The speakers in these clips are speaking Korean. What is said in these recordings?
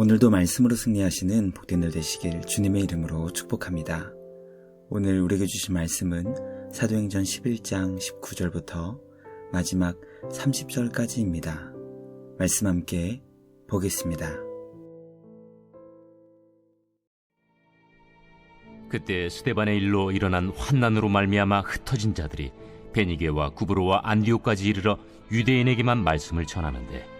오늘도 말씀으로 승리하시는 복된 날 되시길 주님의 이름으로 축복합니다. 오늘 우리에게 주신 말씀은 사도행전 11장 19절부터 마지막 30절까지입니다. 말씀 함께 보겠습니다. 그때 스테반의 일로 일어난 환난으로 말미암아 흩어진 자들이 베니게와 구브로와 안디오까지 이르러 유대인에게만 말씀을 전하는데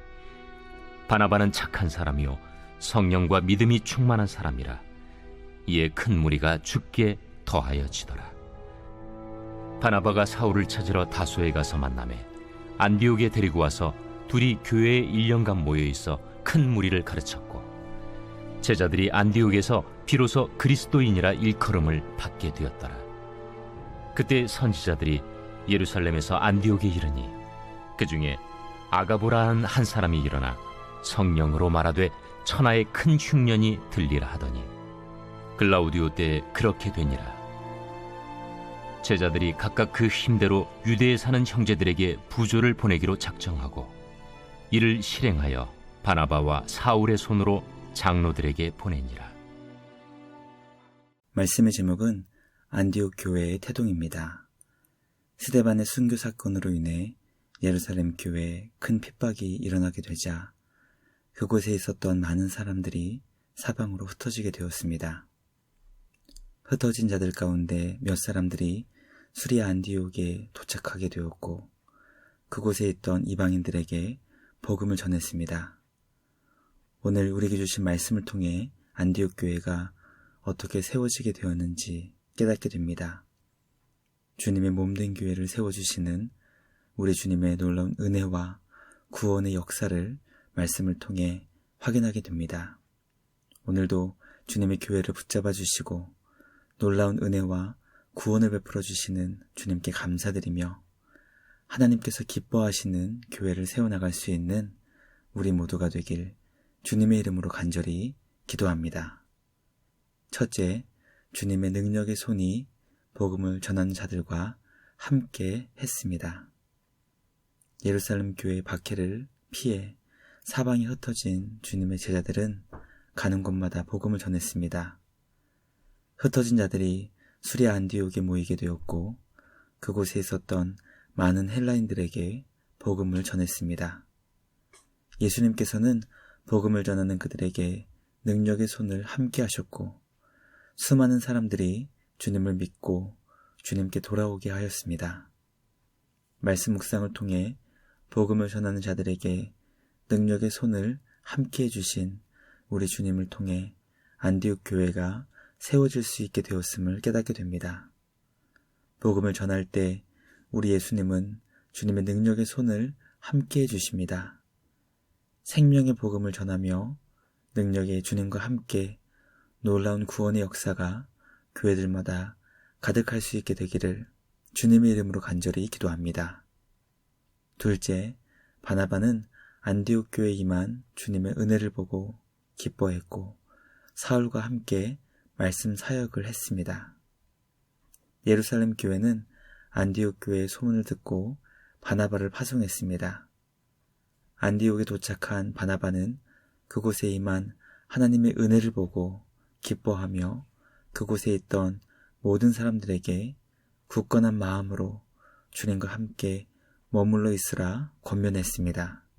바나바는 착한 사람이요 성령과 믿음이 충만한 사람이라. 이에 큰 무리가 죽게 더하여 지더라. 바나바가 사울을 찾으러 다소에 가서 만남에 안디옥에 데리고 와서 둘이 교회에 1년간 모여 있어 큰 무리를 가르쳤고 제자들이 안디옥에서 비로소 그리스도인이라 일컬음을 받게 되었더라. 그때 선지자들이 예루살렘에서 안디옥에 이르니 그 중에 아가보라는 한 사람이 일어나 성령으로 말하되 천하의 큰 흉년이 들리라 하더니 글라우디오 때 그렇게 되니라 제자들이 각각 그 힘대로 유대에 사는 형제들에게 부조를 보내기로 작정하고 이를 실행하여 바나바와 사울의 손으로 장로들에게 보내니라 말씀의 제목은 안디옥 교회의 태동입니다. 스데반의 순교 사건으로 인해 예루살렘 교회에 큰 핍박이 일어나게 되자 그곳에 있었던 많은 사람들이 사방으로 흩어지게 되었습니다. 흩어진 자들 가운데 몇 사람들이 수리아 안디옥에 도착하게 되었고 그곳에 있던 이방인들에게 복음을 전했습니다. 오늘 우리에게 주신 말씀을 통해 안디옥 교회가 어떻게 세워지게 되었는지 깨닫게 됩니다. 주님의 몸된 교회를 세워주시는 우리 주님의 놀라운 은혜와 구원의 역사를 말씀을 통해 확인하게 됩니다. 오늘도 주님의 교회를 붙잡아 주시고 놀라운 은혜와 구원을 베풀어 주시는 주님께 감사드리며 하나님께서 기뻐하시는 교회를 세워나갈 수 있는 우리 모두가 되길 주님의 이름으로 간절히 기도합니다. 첫째, 주님의 능력의 손이 복음을 전하는 자들과 함께 했습니다. 예루살렘 교회 박해를 피해 사방이 흩어진 주님의 제자들은 가는 곳마다 복음을 전했습니다. 흩어진 자들이 수리아 안디옥에 모이게 되었고 그곳에 있었던 많은 헬라인들에게 복음을 전했습니다. 예수님께서는 복음을 전하는 그들에게 능력의 손을 함께 하셨고 수많은 사람들이 주님을 믿고 주님께 돌아오게 하였습니다. 말씀 묵상을 통해 복음을 전하는 자들에게 능력의 손을 함께 해주신 우리 주님을 통해 안디옥 교회가 세워질 수 있게 되었음을 깨닫게 됩니다. 복음을 전할 때 우리 예수님은 주님의 능력의 손을 함께 해주십니다. 생명의 복음을 전하며 능력의 주님과 함께 놀라운 구원의 역사가 교회들마다 가득할 수 있게 되기를 주님의 이름으로 간절히 기도합니다. 둘째, 바나바는 안디옥 교회에 임한 주님의 은혜를 보고 기뻐했고 사울과 함께 말씀 사역을 했습니다. 예루살렘 교회는 안디옥 교회의 소문을 듣고 바나바를 파송했습니다. 안디옥에 도착한 바나바는 그곳에 임한 하나님의 은혜를 보고 기뻐하며 그곳에 있던 모든 사람들에게 굳건한 마음으로 주님과 함께 머물러 있으라 권면했습니다.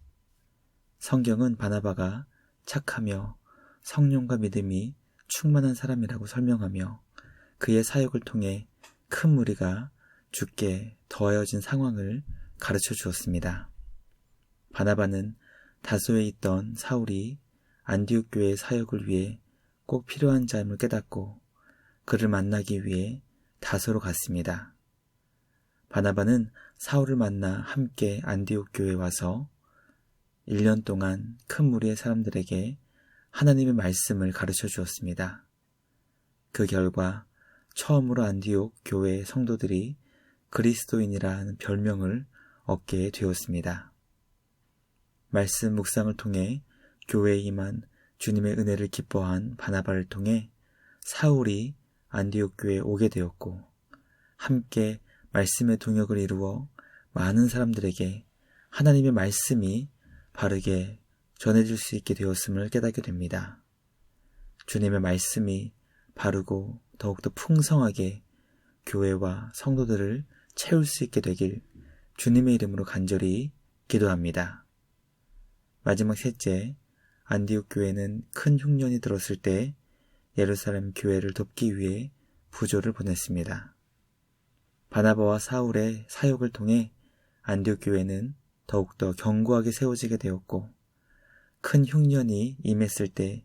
성경은 바나바가 착하며 성령과 믿음이 충만한 사람이라고 설명하며 그의 사역을 통해 큰 무리가 죽게 더하여진 상황을 가르쳐 주었습니다. 바나바는 다소에 있던 사울이 안디옥 교회의 사역을 위해 꼭 필요한 자임을 깨닫고 그를 만나기 위해 다소로 갔습니다. 바나바는 사울을 만나 함께 안디옥 교회에 와서 1년 동안 큰 무리의 사람들에게 하나님의 말씀을 가르쳐 주었습니다. 그 결과 처음으로 안디옥 교회의 성도들이 그리스도인이라는 별명을 얻게 되었습니다. 말씀 묵상을 통해 교회에 임한 주님의 은혜를 기뻐한 바나바를 통해 사울이 안디옥 교회에 오게 되었고 함께 말씀의 동역을 이루어 많은 사람들에게 하나님의 말씀이 바르게 전해질 수 있게 되었음을 깨닫게 됩니다. 주님의 말씀이 바르고 더욱더 풍성하게 교회와 성도들을 채울 수 있게 되길 주님의 이름으로 간절히 기도합니다. 마지막 셋째, 안디옥 교회는 큰 흉년이 들었을 때 예루살렘 교회를 돕기 위해 부조를 보냈습니다. 바나바와 사울의 사역을 통해 안디옥 교회는 더욱더 견고하게 세워지게 되었고 큰 흉년이 임했을 때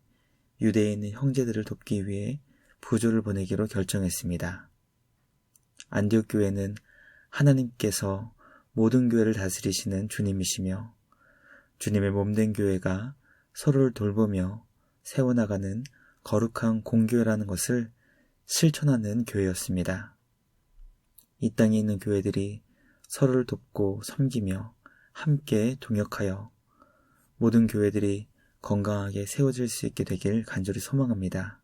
유대에 있는 형제들을 돕기 위해 부조를 보내기로 결정했습니다. 안디옥 교회는 하나님께서 모든 교회를 다스리시는 주님이시며 주님의 몸된 교회가 서로를 돌보며 세워나가는 거룩한 공교회라는 것을 실천하는 교회였습니다. 이 땅에 있는 교회들이 서로를 돕고 섬기며 함께 동역하여 모든 교회들이 건강하게 세워질 수 있게 되길 간절히 소망합니다.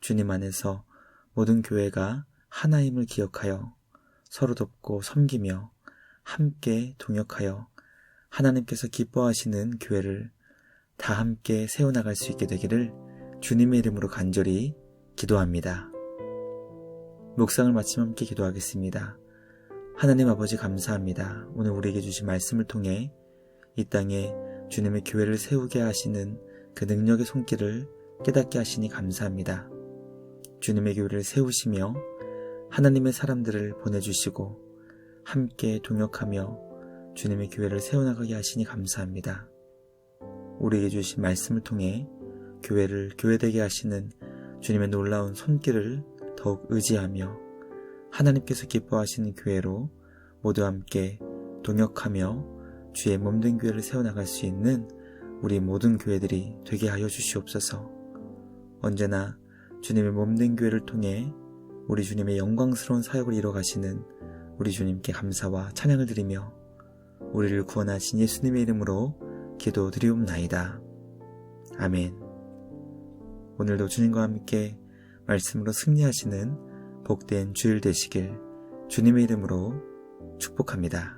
주님 안에서 모든 교회가 하나임을 기억하여 서로 돕고 섬기며 함께 동역하여 하나님께서 기뻐하시는 교회를 다 함께 세워나갈 수 있게 되기를 주님의 이름으로 간절히 기도합니다. 묵상을 마치면 함께 기도하겠습니다. 하나님 아버지 감사합니다. 오늘 우리에게 주신 말씀을 통해 이 땅에 주님의 교회를 세우게 하시는 그 능력의 손길을 깨닫게 하시니 감사합니다. 주님의 교회를 세우시며 하나님의 사람들을 보내주시고 함께 동역하며 주님의 교회를 세워나가게 하시니 감사합니다. 우리에게 주신 말씀을 통해 교회를 교회되게 하시는 주님의 놀라운 손길을 더욱 의지하며 하나님께서 기뻐하시는 교회로 모두 함께 동역하며 주의 몸된 교회를 세워나갈 수 있는 우리 모든 교회들이 되게 하여 주시옵소서. 언제나 주님의 몸된 교회를 통해 우리 주님의 영광스러운 사역을 이뤄가시는 우리 주님께 감사와 찬양을 드리며 우리를 구원하신 예수님의 이름으로 기도드리옵나이다. 아멘. 오늘도 주님과 함께 말씀으로 승리하시는 복된 주일 되시길 주님의 이름으로 축복합니다.